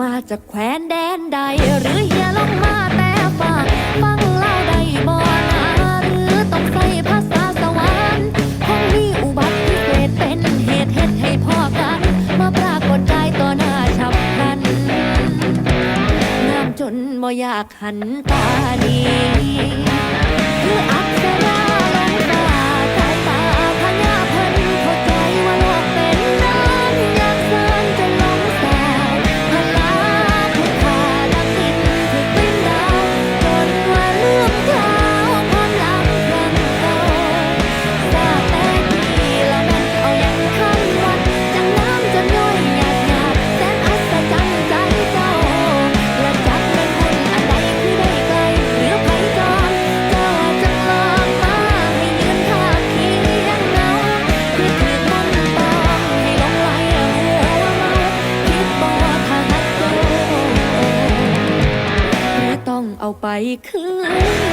มาจากแคว้นแดนใด หรือเฮียลงมาแต่ฟ้าฟังเล่าใดบ่นาหรือต้องใส่ภาษาสวรรค์คงมีอุบัติเหตุเป็นเหตุเหตุให้พ่อกัน มาปรากฏกายต่อหน้าฉับพลันงามจนบ่อยากหันตาดีคืออักษร เอาไปคืน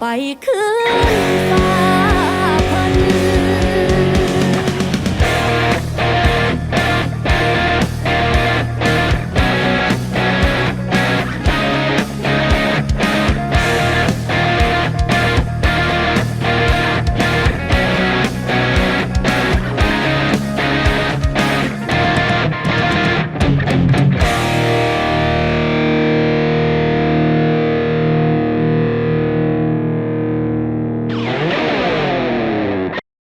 ไปขึ้นฟ้า